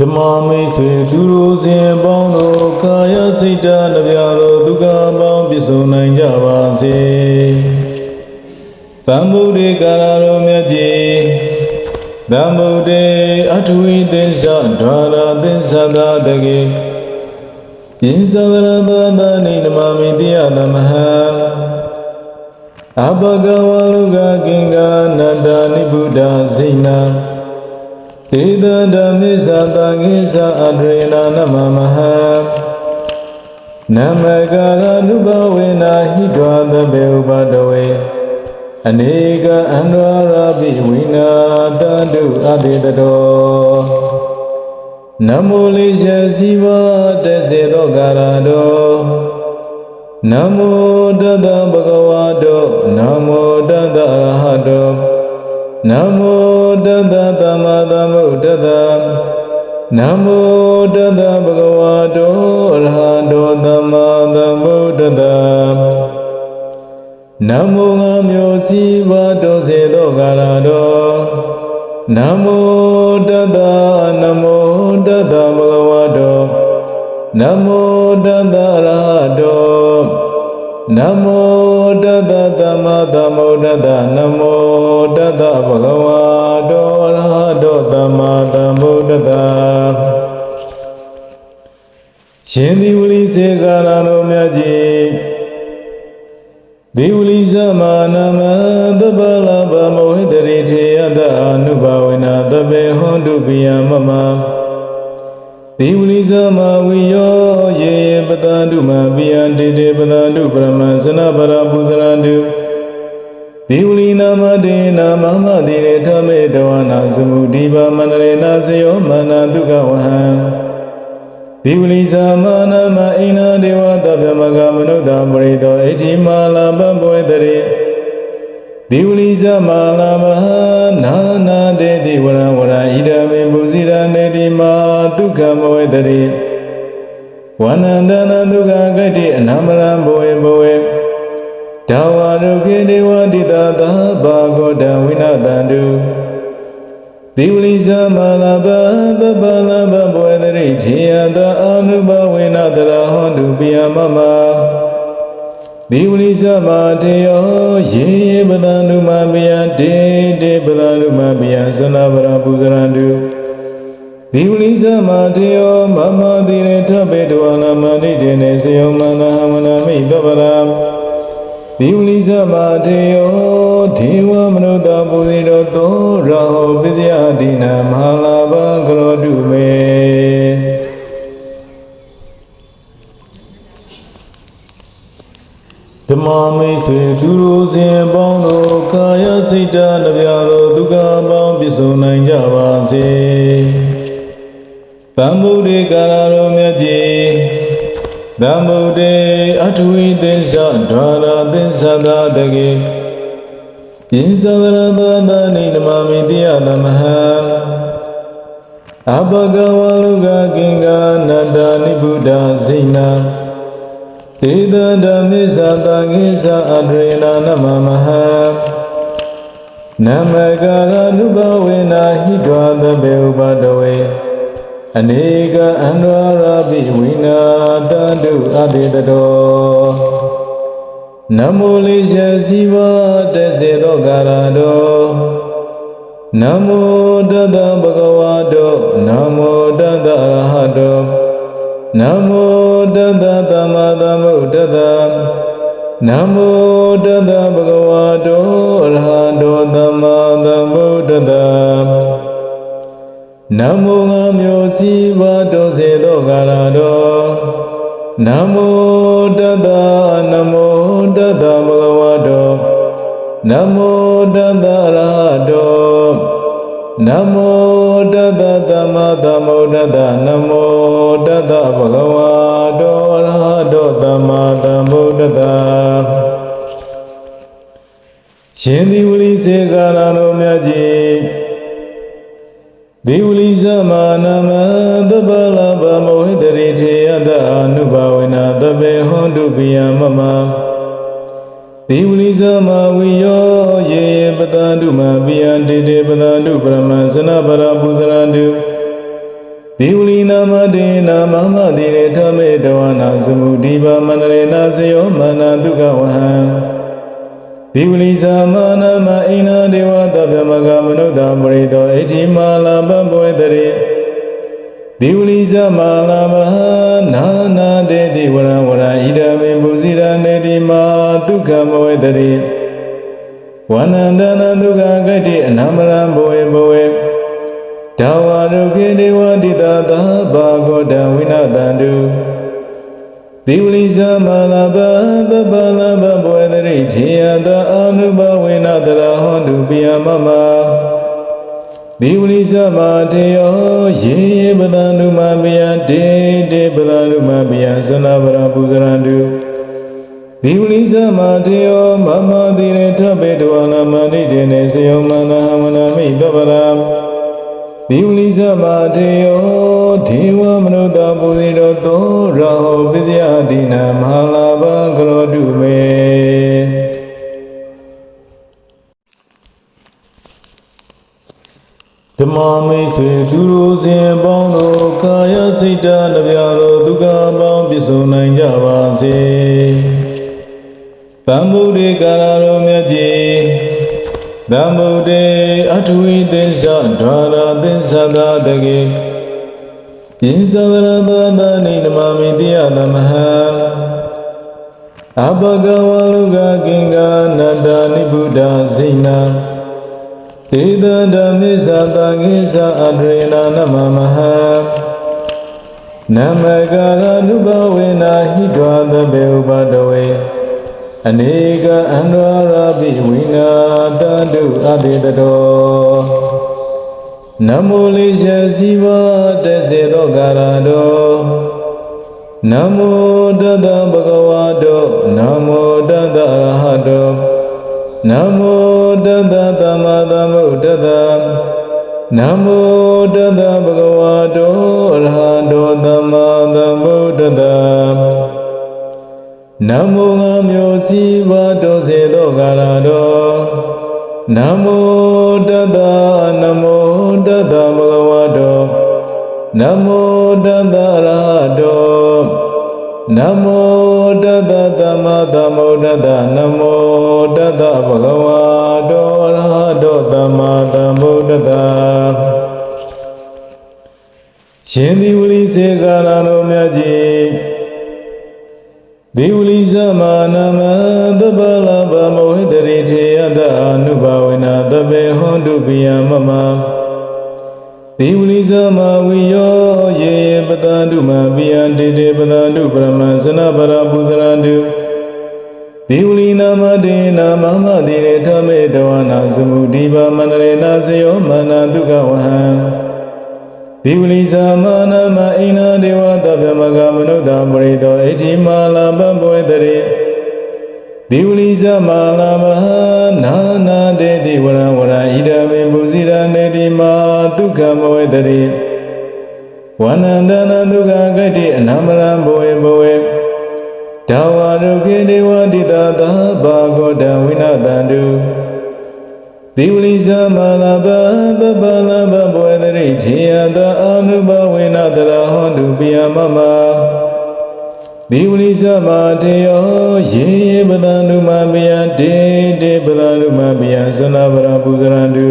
ဓမ္မမိတ်ဆွေသူတို့စဉ်ပေါင်းတို့ကာယစိတ်ဓာတ်နှပြသောဒုက္ခပေါင်းပြည့်စုံနိုင်ကြပါစေသံဗုဒ္ဓေကာရတော်မြတ်ကြီးသံဗုဒ္ဓေအထဝီသစ္စာဒွါရသစ္စာသာတကေယင်းသဝရဘာသာနိနမမိတိယသမဟံအဘဂဝလုကကင်္ဂနန္ဒာနိဗ္ဗုဒ္ဓဇိနာ ဒေသဓမ္မိသတံခိသအဒရေနာနမမဟနမကာရနုဘဝေနာဟိတဝသဗေဥပတဝေအနေကအန္တရာပိဝိနာတတုအတေတတောနမောလေးရစီဝတစေသောကာရတောနမောတတဗဂဝတောနမောတတအရဟတော နမောတတသမ္မာသမ္ဗုဒ္ဓတ္တနမောတတဗဂဝတောအရဟတောသမ္မာသမ္ဗုဒ္ဓတ္တနမောငါမျိုးစီဝါတောစေသောကာရတောနမောတတနမောတတဗဂဝတောနမောတတအရဟတောနမော တတသမ္မာသမ္ဗုဒ္ဓတ္တနမောတတဗဂဝတောအရဟတောသမ္မာသမ္ဗုဒ္ဓတ္တရှင်ဒီဝလိစေကာရတော်မြတ်ကြီးဒီဝလိသမနာမသဗ္ဗလာဗမောဟိတရိထေယတအနုဘဝေနသဗ္ဗေဟွန်တုပိယမမ ဒီဝလိသမဝိယောယေယေပတန္တုမပိယံတေတေပတန္တုပရမဇနပရပုဇရန္တုဒီဝလိနာမတေနာမမတိရေထမေတဝနာသမုဒီပါမန္တရေနာဇယောမနာဒုက္ခဝဟံဒီဝလိသမနာမအိနာဒေဝတဗ္ဗမကမနုဿပရိတောအဋ္ဌိမာလာပဘွေတရေဒီ ဝလိသမနာမနာနာတေတိဝရဝရဣဒမေမုဇိရနေတိမာဒုက္ခမဝေတရေဝနန္ဒနာဒုက္ခဂတိအနမရံဘဝေဘဝေဒါဝရုခေဒေဝတိတာသဘာဂောတံဝိနတန္တုဒီဝလိသမလာဘသဗ္ဗလာဘဘဝေတရိထေယတအနုဘဝေနတရဟောတုပိယမမ ဒီဝလိသမတေယောယေယေပဒံနုမပိယတေတေပဒံနုမပိယသနဗရပူဇရန္တုဒီဝလိသမတေယောမမတိရေထဘေတဝနာမဏိတေနေစေယောမနာဟမနာမိသဗ္ဗရာဒီဝလိသမတေယောဒေဝမနုဿပူဇိတောသောရာဟောပစ္စယဒိနာမဟာလာဘကရောတုမေ မ္မမိတ်ဆွေသူတို့စဉ်ပေါင်းတို့ကာယစိတ်ဓာတ်နှပြသောဒုက္ခပေါင်းပြည့်စုံနိုင်ကြပါစေသံဗုဒ္ဓေကာရတော်မြတ်ကြီးသံဗုဒ္ဓေအထဝီသစ္စာဒွါရသစ္စာသာတကေယင်းသဝရဘာသာနိနမမိတိယသမဟံအဘဂဝလုကကင်္ဂနန္ဒာနိဗ္ဗုဒ္ဓဇိနာ ဒေသဓမ္မိသတံခိသအဒရေနာနမမဟနမကာရနုဘဝေနာဟိတဝသဗေဥပတဝေအနေကအန္တရာပိဝိနာတတုအတေတတောနမောလေးရစီဝတစေသောကာရတောနမောတတဗဂဝတောနမောတတအရဟတောနမော တတသမ္မာသမ္ဗုဒ္ဓတ္တနမောတတဗဂဝတောအရဟတောသမ္မာသမ္ဗုဒ္ဓတ္တနမောငါမျိုးစီဝါတောစေသောကာရတောနမောတတနမောတတဗဂဝတောနမောတတအရဟတောနမောတတသမ္မာသမ္ဗုဒ္ဓတ္တနမောတတဗဂဝတောအရဟတော သမ္မာသမ္ဗုဒ္ဓတ္တရှင်ဒီဝလိစေကာရတော်မြတ်ကြီးဒီဝလိသမနာမသဗ္ဗလာဗမောဟိတရိထေယတအနုဘဝေနသဗ္ဗေဟွန်တုပိယမမဒီဝလိသမဝိယောယေယေပတန္တုမပိယံတေတေပတန္တုပရမဇနပရပုဇရန္တု ဒဒီဝလိနာမတေနာမမတိရေထမေတဝနာသမုဒီပါမန္တရေနာစေယောမနာဒုက္ခဝဟံဒီဝလိဇာမနာမအိနာဒေဝတဗ္ဗမကမနုဿပရိတောအဋ္ဌိမာလာပဘွေတရေဒီဝလိဇမာလာမဟာနာနာတေတိဝရဝရဣဒမေမုဇိရနေတိမာဒုက္ခမဝေတရေဝနန္ဒနာဒုက္ခဂတိအနမရံဘဝေဘဝေ ဒါဝရုခေဒေဝတိတာသဘာဂောတံဝိနတံတုဒီဝလိသမလာဘသဗ္ဗလာဘဘဝေတရိထေယတအနုဘဝေနတရဟောတုပိယမမဒီဝလိသမတေယောယေယေပဒံနုမပိယတေတေပဒံနုမပိယသနာဗရာပူဇရံတုဒီဝလိသမတေယောမမတိရေထဘေတဝနာမဏိတေနေစေယောမနာဟမနာမိတဗရာ ဒီဝလိသမတေယောဒေဝမနုဿပူဇိတောသောရာဟောပစ္စယဒိနာမဟာလာဘကရောတုမေဓမ္မမိတ်ဆွေသူတို့စဉ်ပေါင်းတို့ကာယစိတ်ဓာတ်နှပြသောဒုက္ခပေါင်းပြည့်စုံနိုင်ကြပါစေတမ္ဗုဒ္ဓေကာရတော်မြတ်ကြီး တမ္ဗုဒ္ဓေအထဝီသစ္စာဒွါရသစ္စာသာတကေယင်းသဝရဘာဒနိနမမိတိယသမဟံအဘဂဝလုကကင်္ဂနန္ဒာနိဗ္ဗုဒ္ဓဇိနာဒေသဓမ္မိသတံခိသအဒရေနာနမမဟနမကာရနုဘဝေနာဟိတဝသဘေဥပတဝေ အနေကအန္တရာပိဝိနာတတုအတေတတောနမောလေးရစီဝတစေသောကာရတောနမောတတဗဂဝတောနမောတတအရဟတောနမောတတသမ္မာသမ္ဗုဒ္ဓတ္တနမောတတဗဂဝတောအရဟတောသမ္မာသမ္ဗုဒ္ဓတ္တနမောငါ နမောတတနမောတတဗဂဝတောနမောတတရဟတောနမောတတသမ္မာသမ္ဗုဒ္ဓတ္တနမောတတဗဂဝတောအရဟတောသမ္မာသမ္ဗုဒ္ဓတ္တရှင်ဒီဝလိစေကာရတော်မြတ်ကြီး ဒီဝလိသမနာမသဗ္ဗလာဘမောဟိတရိထေယတအနုဘဝေနသဗ္ဗေဟွန်တုပိယမမဒီဝလိသမဝိယောယေယေပတန္တုမပိယတေတေပတန္တုပရမဇနဗရာပူဇရန္တုဒီဝလိနာမတေနာမမတိရေထမေတဝနာသမုဒီပါမန္တရေနာစေယောမနာဒုက္ခဝဟံ ဒီဝလိသမနာမအိနာဒေဝတဗ္ဗမကမနုဿပရိတောအဋ္ဌိမာလာပဘွေတရေဒီဝလိသမလာမဟာနာနာတေတိဝရဝရဣဒမေမုဇိရနေတိမာဒုက္ခမဝေတရေဝနန္ဒနာဒုက္ခဂတိအနမရံဘဝေဘဝေဒါဝရုခေဒေဝတိတာသဘာဂောတံဝိနတံတု ဒီဝလိသမလာဘသဗ္ဗလာဘဘဝေတရိထေယတအနုဘဝေနတရဟောတုပိယမမဒီဝလိသမတေယောယေယေပဒံနုမပိယတေတေပဒံနုမပိယသနာဗရာပူဇရန္တု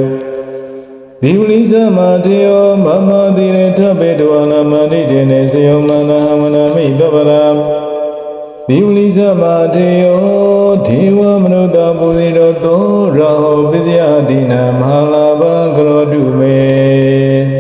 ဒီဝလိသမတေယောမမတိရေထဘေတဝနာမဏိတေနေစေယောမနာဟမနာမိတဗရာဒီဝလိသမတေယော ဒေဝမနုဿပူဇိတောသောရာဟောပစ္စယဒိနမဟာလာဘကရောတုမေ